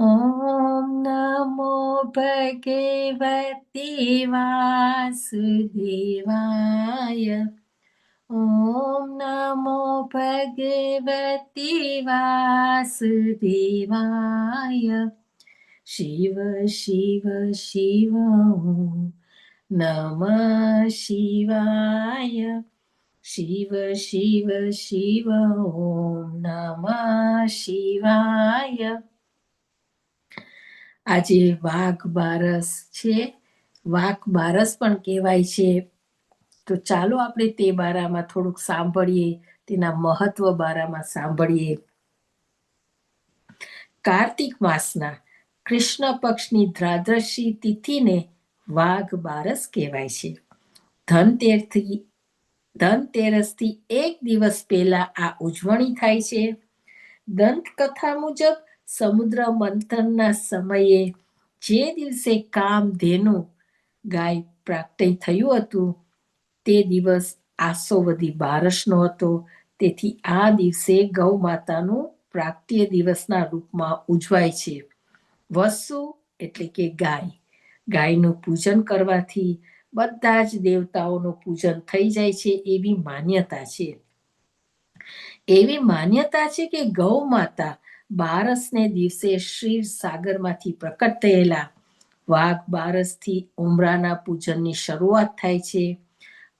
ॐ नमो भगवति वासुदेवाय। ॐ नमो भगवति वासुदेवाय। शिव शिव शिव नमः शिवाय। शिव शिव शिव ॐ नमः शिवाय। આજે વાઘ બારસ છે. વાઘ બારસ પણ કહેવાય છે. તો ચાલો આપણે તે બારામાં થોડુંક સાંભળીએ, તેના મહત્વ બારામાં સાંભળીએ. કાર્તિક માસના કૃષ્ણ પક્ષની દ્રાદશી તિથિને વાઘ બારસ કહેવાય છે. ધનતેરથી, ધનતેરસથી એક દિવસ પહેલા આ ઉજવણી થાય છે. દંતકથા મુજબ સમુદ્ર મંથનના સમયે જે દિવસે કામધેનુ ગાય પ્રાપ્તિ થયું હતું, તે દિવસ આસોવદી બારસનો હતો. તેથી આ દિવસે ગૌ માતાનું પ્રાપ્તિય દિવસના રૂપમાં ઉજવાય છે. વસુ એટલે કે ગાય. ગાયનું પૂજન કરવાથી બધા જ દેવતાઓનું પૂજન થઈ જાય છે એવી માન્યતા છે. એવી માન્યતા છે કે ગૌ માતા બારસને દિવસે ક્ષીર સાગરમાંથી પ્રકટ થયેલા વાઘ બારસથી ઉમરાના પૂજનની શરૂઆત થાય છે.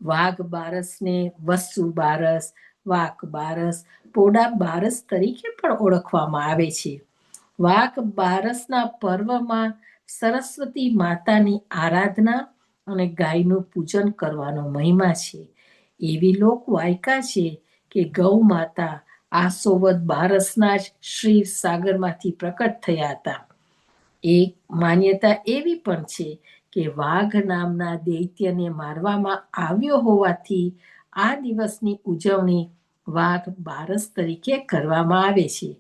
વાઘ બારસને વસુ બારસ, વાઘ બારસ, પોડા બારસ તરીકે પણ ઓળખવામાં આવે છે. વાઘ બારસના પર્વમાં સરસ્વતી માતાની આરાધના અને ગાયનું પૂજન કરવાનો મહિમા છે. એવી લોકવાયકા છે કે ગૌ માતા આસોવદ બારસના જ શ્રી સાગરમાંથી પ્રકટ થયા હતા. એક માન્યતા એવી પણ છે કે વાઘ નામના દૈત્યને મારવામાં આવ્યો હોવાથી આ દિવસની ઉજવણી વાઘ બારસ તરીકે કરવામાં આવે છે.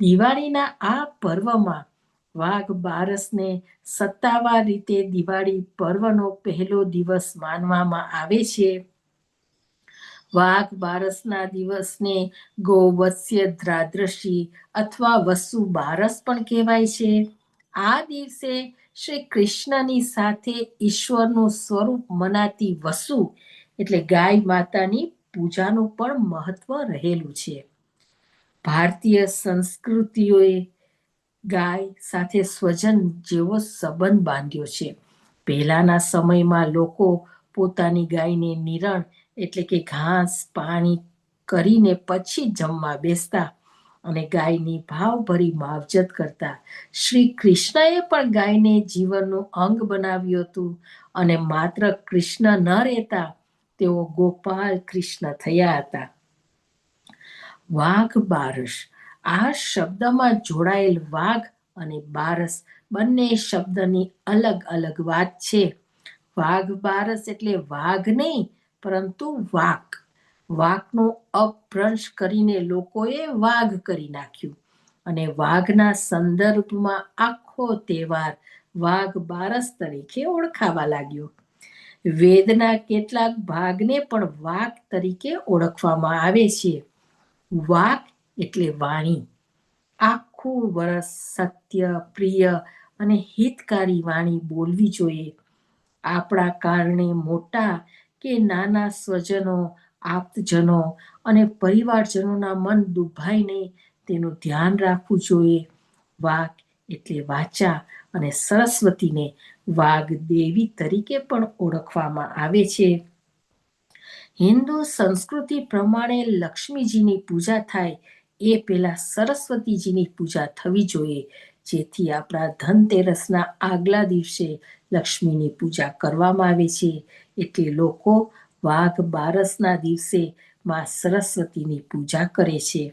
દિવાળીના આ પર્વમાં વાઘ બારસને સત્તાવાર રીતે દિવાળી પર્વનો પહેલો દિવસ માનવામાં આવે છે. વાઘ બારસના દિવસને ગોવત્સ્ય દ્રાદ્રશી અથવા વસુ બારસ પણ કહેવાય છે. આ દિવસે શ્રી કૃષ્ણની સાથે ઈશ્વરનું સ્વરૂપ મનાતી વસુ એટલે ગાય માતાની પૂજાનું પણ મહત્વ રહેલું છે. ભારતીય સંસ્કૃતિઓએ ગાય સાથે સ્વજન જેવો સંબંધ બાંધ્યો છે. પહેલાના સમયમાં લોકો પોતાની ગાયને નિરણ એટલે કે ઘાસ પાણી કરીને પછી જમવા બેસતા અને ગાયની ભાવભરી માવજત કરતા. શ્રી કૃષ્ણએ પણ ગાયને જીવનનું અંગ બનાવ્યું હતું અને માત્ર કૃષ્ણ ન રહેતા, તેઓ ગોપાલ કૃષ્ણ થયા હતા. વાઘ બારસ. આ શબ્દમાં જોડાયેલ વાઘ અને બારસ બંને શબ્દની અલગ અલગ વાત છે. વાઘ બારસ એટલે વાઘ નહીં પરંતુ વાક. વાકનો અપભ્રંશ કરીને લોકોએ વાઘ કરી નાખ્યું અને વાઘના સંદર્ભમાં આખો તહેવાર વાઘ બારસ તરીકે ઓળખાવા લાગ્યો. વેદના કેટલાક ભાગને પણ વાક તરીકે ઓળખવામાં આવે છે. વાક એટલે વાણી. આખું વર્ષ સત્ય, પ્રિય અને હિતકારી વાણી બોલવી જોઈએ. આપણા કારણે મોટા કે નાના સ્વજનો આપ્તજનો અને પરિવારજનોના મન દુભાય નહીં તેનું ધ્યાન રાખવું જોઈએ. વાઘ એટલે વાચા અને સરસ્વતીને વાઘ દેવી તરીકે પણ ઓળખવામાં આવે છે. હિન્દુ સંસ્કૃતિ પ્રમાણે લક્ષ્મીજીની પૂજા થાય એ પહેલા સરસ્વતીજીની પૂજા થવી જોઈએ, જેથી આપણા ધનતેરસના આગલા દિવસે લક્ષ્મીની પૂજા કરવામાં આવે છે. એટલે લોકો વાઘ બારસના દિવસે માં સરસ્વતીની પૂજા કરે છે.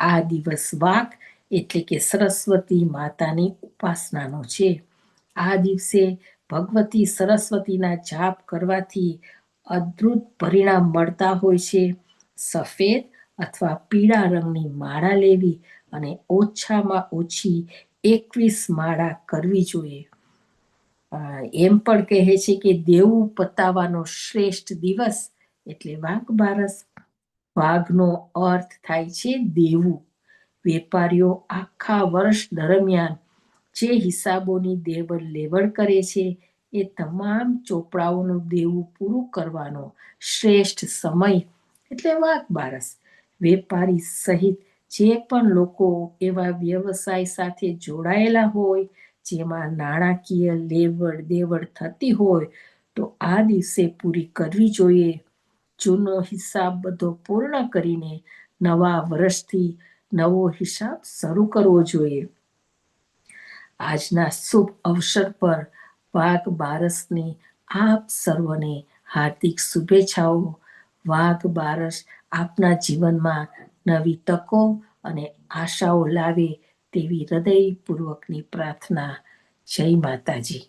આ દિવસ વાઘ એટલે કે સરસ્વતી માતાની ઉપાસનાનો છે. આ દિવસે ભગવતી સરસ્વતીના જાપ કરવાથી અદ્ભુત પરિણામ મળતા હોય છે. સફેદ અથવા પીળા રંગની માળા લેવી અને ઓછામાં ઓછી એકવીસ માળા કરવી જોઈએ. એમ પણ કહે છે કે દેવું પતાવાનો શ્રેષ્ઠ દિવસ એટલે વાઘ બારસ. વાઘનો અર્થ થાય છે દેવું. વેપારીઓ આખા વર્ષ દરમિયાન જે હિસાબોની દેવડ લેવડ કરે છે એ તમામ ચોપડાઓનું દેવું પૂરું કરવાનો શ્રેષ્ઠ સમય એટલે વાઘ બારસ. વેપારી સહિત જે પણ લોકો એવા વ્યવસાય સાથે જોડાયેલા હોય જેમાં નાણાકીય લેવડ દેવડ થતી હોય તો આ દિવસે પૂરી કરવી જોઈએ. જૂનો હિસાબ બધો પૂર્ણ કરીને નવા વર્ષથી નવો હિસાબ શરૂ કરવો જોઈએ. આજના શુભ અવસર પર વાઘ બારસની આપ સર્વને હાર્દિક શુભેચ્છાઓ. વાઘ બારસ આપના જીવનમાં નવી તકો અને આશાઓ લાવે તેવી હૃદયપૂર્વકની પ્રાર્થના જય માતાજી.